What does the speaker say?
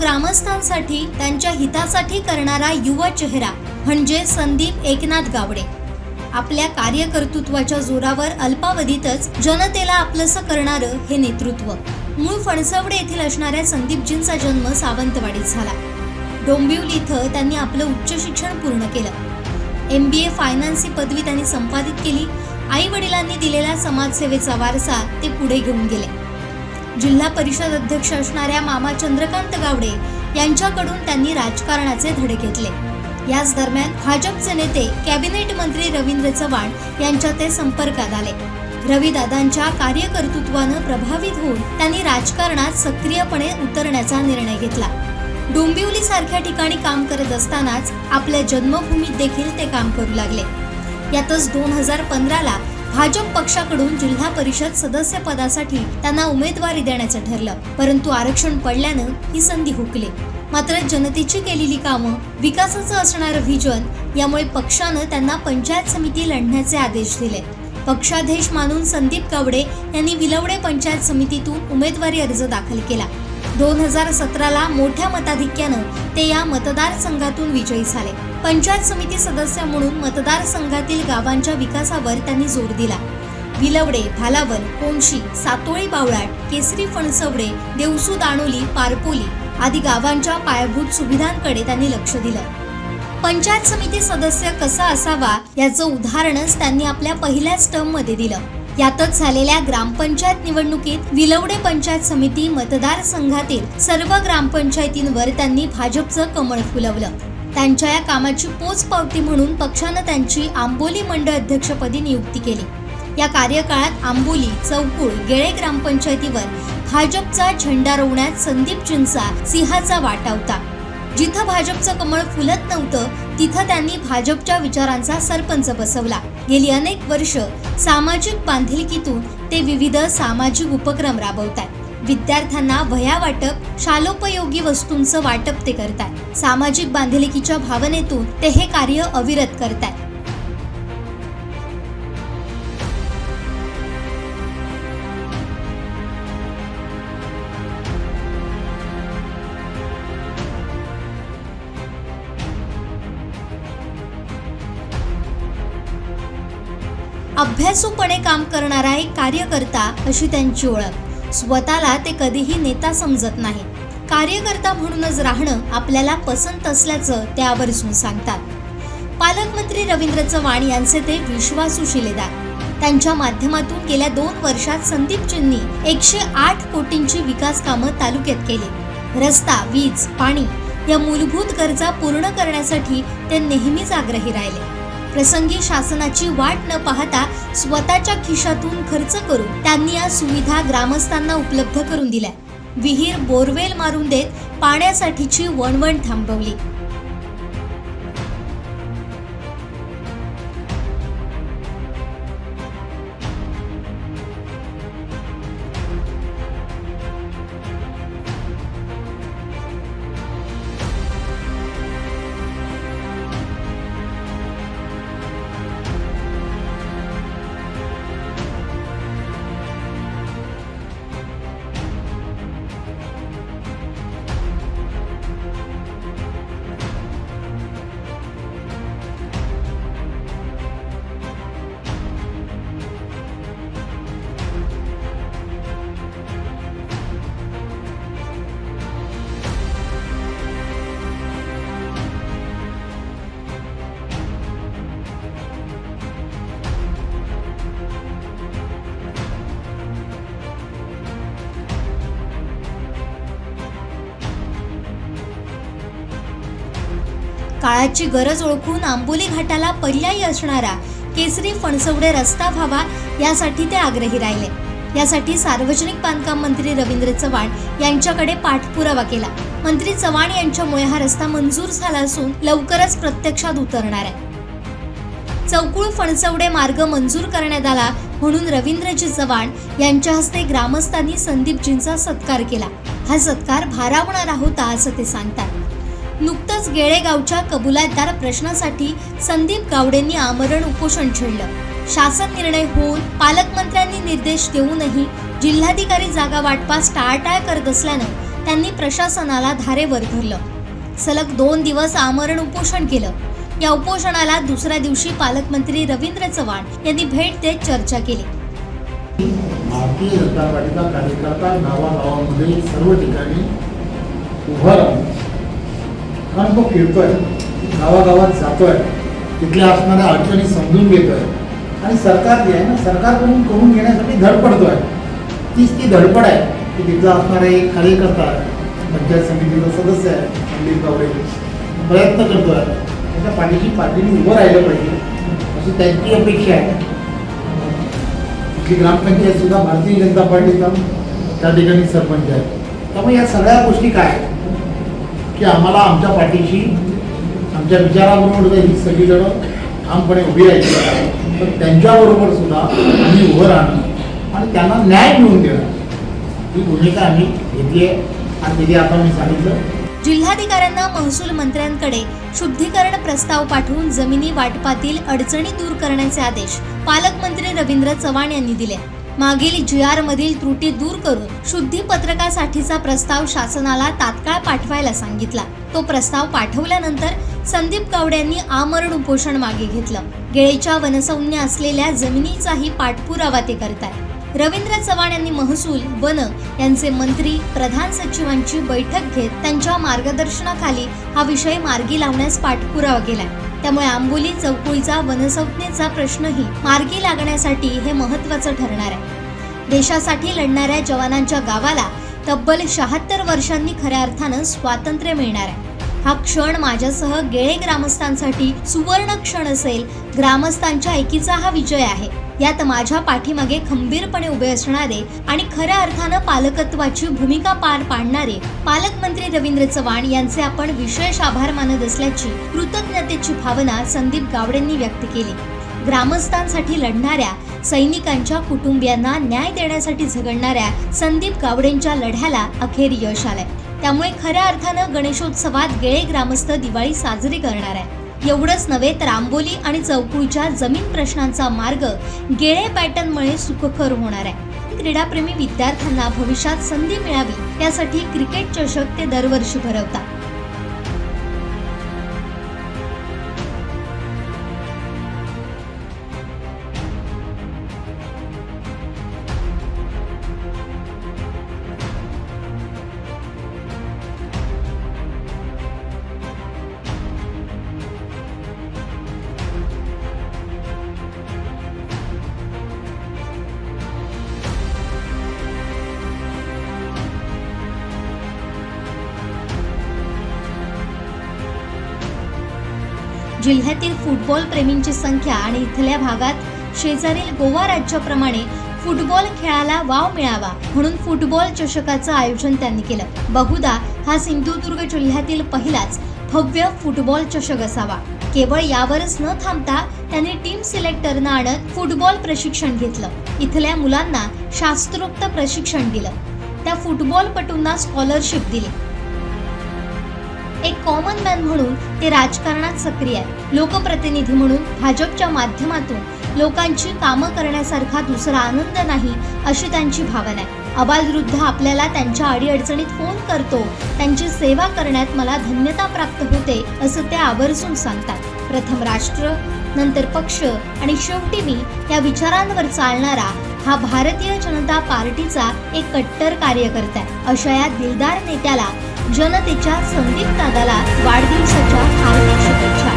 ग्रामस्थांसाठी त्यांच्या हितासाठी करणारा युवा चेहरा म्हणजे संदीप एकनाथ गावडे. आपल्या कार्यकर्तृत्वाच्या जोरावर अल्पावधीतच जनतेला आपलंसं करणारं हे नेतृत्व. मूळ फणसवडे येथील असणाऱ्या संदीपजींचा जन्म सावंतवाडीत झाला. डोंबिवली इथं त्यांनी आपलं उच्च शिक्षण पूर्ण केलं. एम बी ए फायनान्स ही पदवी त्यांनी संपादित केली. आई वडिलांनी दिलेला समाजसेवेचा वारसा ते पुढे घेऊन गेले. जिल्हा परिषद अध्यक्ष असणाऱ्या मामा चंद्रकांत गावडे यांच्याकडून त्यांनी राजकारणाचे धडे घेतले. याच दरम्यान भाजपचे नेते कॅबिनेट मंत्री रवींद्र चव्हाण यांच्या ते संपर्कात आले. रवीदादांच्या कार्यकर्तृत्वानं प्रभावित होऊन त्यांनी राजकारणात सक्रियपणे उतरण्याचा निर्णय घेतला. डोंबिवली सारख्या ठिकाणी काम करत असतानाच आपल्या जन्मभूमीत देखील ते काम करू लागले. यातच दोन हजार पंधराला भाजप पक्षाकडून जिल्हा परिषद सदस्य पदासाठी त्यांना उमेदवारी देण्याचं ठरलं परंतु आरक्षण पडल्यानं ही संधी हुकली. मात्र जनतेची केलेली कामं विकासाचं असणारं व्हिजन यामुळे पक्षानं त्यांना पंचायत समिती लढण्याचे आदेश दिले. पक्षाधेश मानून संदीप गावडे यांनी विलवडे पंचायत समितीतून उमेदवारी अर्ज दाखल केला. दोन हजार सतराला मोठ्या मताधिक्यानं ते या मतदारसंघातून विजयी झाले. पंचायत समिती सदस्य म्हणून मतदारसंघातील गावांच्या विकासावर त्यांनी जोर दिला. विलवडे भालावल कोणशी सातोळी बावळाट केसरी फणसवडे देवसू दाणोली पारपोली आदी गावांच्या पायाभूत सुविधांकडे त्यांनी लक्ष दिलं. पंचायत समिती सदस्य कसा असावा याचं उदाहरणच त्यांनी आपल्या पहिल्याच टर्ममध्ये दिलं. यातच झालेल्या ग्रामपंचायत निवडणुकीत विलवडे पंचायत समिती मतदारसंघातील सर्व ग्रामपंचायतींवर त्यांनी भाजपचं कमळ फुलवलं. त्यांच्या या कामाची पोचपावती म्हणून पक्षानं त्यांची आंबोली मंडळ अध्यक्षपदी नियुक्ती केली. या कार्यकाळात आंबोली चौकुळ गेळे ग्रामपंचायतीवर भाजपचा झेंडा रोवण्यात संदीप चिंचा सिंहाचा वाटा होता. जिथं भाजपचं कमळ फुलत नव्हतं तिथं त्यांनी भाजपच्या विचारांचा सरपंच बसवला. गेली अनेक वर्ष सामाजिक बांधिलकीतून ते विविध सामाजिक उपक्रम राबवतात विद्यार्थ्यांना वह्या वाटप शालोपयोगी वस्तूंचं वाटप ते करतात सामाजिक बांधिलकीच्या भावनेतून ते हे कार्य अविरत करतात अभ्यासूपणे काम करणारा एक कार्यकर्ता अशी त्यांची ओळख. स्वतःला ते कधीही नेता समजत नाही. कार्यकर्ता म्हणूनच राहणं आपल्याला पसंत असल्याचं ते आवर्जून सांगतात. पालकमंत्री रवींद्र चव्हाण यांचे ते विश्वासू शिलेदार. त्यांच्या माध्यमातून गेल्या दोन वर्षात संदीपजींनी एकशे आठ कोटींची विकास कामं तालुक्यात केली. रस्ता वीज पाणी या मूलभूत गरजा पूर्ण करण्यासाठी ते नेहमीच आग्रही राहिले. प्रसंगी शासनाची वाट न पाहता स्वतःच्या खिशातून खर्च करून त्यांनी या सुविधा ग्रामस्थांना उपलब्ध करून दिल्या. विहीर बोरवेल मारून देत पाण्यासाठीची वणवण थांबवली. काळाची गरज ओळखून आंबोली घाटाला पर्यायी असणारा केसरी फणसवडे रस्ता व्हावा यासाठी ते आग्रही राहिले. यासाठी सार्वजनिक बांधकाम मंत्री रवींद्र चव्हाण यांच्याकडे पाठपुरावा केला. मंत्री चव्हाण यांच्यामुळे हा रस्ता मंजूर झाला असून लवकरच प्रत्यक्षात उतरणार आहे. चौकुळ फणसवडे मार्ग मंजूर करण्यात आला म्हणून रवींद्रजी चव्हाण यांच्या हस्ते ग्रामस्थांनी संदीपजींचा सत्कार केला. हा सत्कार भारावणारा होता असं ते सांगतात. नुकतंच गेळेगावच्या कबुलातदार प्रश्नासाठी संदीप गावडेंनी आमरण उपोषण छेडलं. शासन निर्णय होऊन पालकमंत्र्यांनी निर्देश देऊनही जिल्हाधिकारी जागा वाटपास टाळटाळ करत असल्यानं त्यांनी प्रशासनाला धारेवर धरलं. सलग दोन दिवस आमरण उपोषण केलं. या उपोषणाला दुसऱ्या दिवशी पालकमंत्री रवींद्र चव्हाण यांनी भेट देत चर्चा केली. भारतीय जनता पार्टीचा कार्यकर्ता गावागावामध्ये सर्व ठिकाणी उभा राहून कारण तो फिरतोय गावागावात जातोय तिथल्या असणाऱ्या अडचणी समजून घेतोय. आणि सरकार जे आहे ना सरकारकडून करून घेण्यासाठी धडपडतोय. तीच ती धडपड आहे की तिथला असणारा एक कार्यकर्ता पंचायत समितीचा सदस्य आहे संदीप गावडे प्रयत्न करतोय. त्याच्या पाठीशी पाठीने उभं राहिलं पाहिजे अशी त्यांची अपेक्षा आहे. तिथली ग्रामपंचायत सुद्धा भारतीय जनता पार्टीचा त्या ठिकाणी सरपंच आहे. त्यामुळे या सगळ्या गोष्टी काय आहेत? की आम्हाला आमच्या पाठीशी आमच्या विचाराबरोबर ही सगळीजणं ठामपणे उभी राहायची तर त्यांच्याबरोबर सुद्धा आम्ही उभं राहणं आणि त्यांना न्याय मिळवून देणं ही भूमिका आम्ही घेतली आहे. आणि तिथे आता मी सांगितलं. जिल्हाधिकाऱ्यांना महसूल मंत्र्यांकडे शुद्धीकरण प्रस्ताव पाठवून जमिनी वाटपातील अडचणी दूर करण्याचे आदेश पालकमंत्री रवींद्र चव्हाण यांनी दिले. मागील जी आर मधील त्रुटी दूर करून शुद्धी पत्रकासाठीचा प्रस्ताव शासनाला तात्काळ पाठवायला सांगितला. तो प्रस्ताव पाठवल्यानंतर संदीप गावडे यांनी आमरण उपोषण मागे घेतलं. गेळेच्या वनसौन्य असलेल्या जमिनीचाही पाठपुरावा ते करतात रवींद्र चव्हाण यांनी महसूल वन यांचे मंत्री प्रधान सचिवांची बैठक घेत त्यांच्या मार्गदर्शनाखाली हा विषय मार्गी लावण्यास पाठपुरावा केलाय. त्यामुळे आंबोली चौकुळीचा वनसंज्ञेचा प्रश्नही मार्गी लागण्यासाठी हे महत्वाचं ठरणार आहे. देशासाठी लढणाऱ्या जवानांच्या गावाला तब्बल शहात्तर वर्षांनी खऱ्या अर्थानं स्वातंत्र्य मिळणार आहे. हा क्षण माझ्यासह गेळे ग्रामस्थांसाठी सुवर्ण क्षण असेल. ग्रामस्थांच्या एकीचा हा विजय आहे. यात माझ्या पाठीमागे खंबीरपणे उभे असणारे आणि खऱ्या अर्थानं पालकत्वाची भूमिका पार पाडणारे पालकमंत्री रवींद्र चव्हाण यांचे आपण विशेष आभार मानत असल्याची कृतज्ञतेची भावना संदीप गावडेंनी व्यक्त केली. ग्रामस्थांसाठी लढणाऱ्या सैनिकांच्या कुटुंबियांना न्याय देण्यासाठी झगडणाऱ्या संदीप गावडेंच्या लढ्याला अखेर यश आलंय. त्यामुळे खऱ्या अर्थानं गणेशोत्सवात गेळे ग्रामस्थ दिवाळी साजरी करणार आहे एवढंच नव्हे तर आंबोली आणि चौकुळच्या जमीन प्रश्नांचा मार्ग गेळे पॅटर्नमुळे सुखकर होणार आहे. क्रीडाप्रेमी विद्यार्थ्यांना भविष्यात संधी मिळावी यासाठी क्रिकेट चषक ते दरवर्षी भरवतात. जिल्ह्यातील फुटबॉल प्रेमींची संख्या आणि इथल्या भागात शेजारील गोवा राज्याप्रमाणे फुटबॉल खेळाला वाव मिळावा म्हणून फुटबॉल चषकाचं आयोजन त्यांनी केलं. बहुधा हा सिंधुदुर्ग जिल्ह्यातील पहिलाच भव्य फुटबॉल चषक असावा. केवळ यावरच न थांबता त्यांनी टीम सिलेक्टरनं आणत फुटबॉल प्रशिक्षण घेतलं. इथल्या मुलांना शास्त्रोक्त प्रशिक्षण दिलं. त्या फुटबॉलपटूंना स्कॉलरशिप दिली. एक कॉमन मॅन म्हणून ते राजकारणात सक्रिय आहे. लोकप्रतिनिधी म्हणून भाजपच्या माध्यमातून लोकांची कामं करण्यासारखा दुसरा आनंद नाही अशी त्यांची भावना आहे. अबालवृद्ध आपल्याला त्यांच्या अडीअडचणीत फोन करतो. त्यांची सेवा करण्यात मला धन्यता प्राप्त होते असं ते आवर्जून सांगतात. प्रथम राष्ट्र नंतर पक्ष आणि शेवटी मी या विचारांवर चालणारा हा भारतीय जनता पार्टीचा एक कट्टर कार्यकर्ता आहे. अशा या दिलदार नेत्याला जनतेच्या संदीप दादाला वाढदिवसाच्या हार्दिक शुभेच्छा.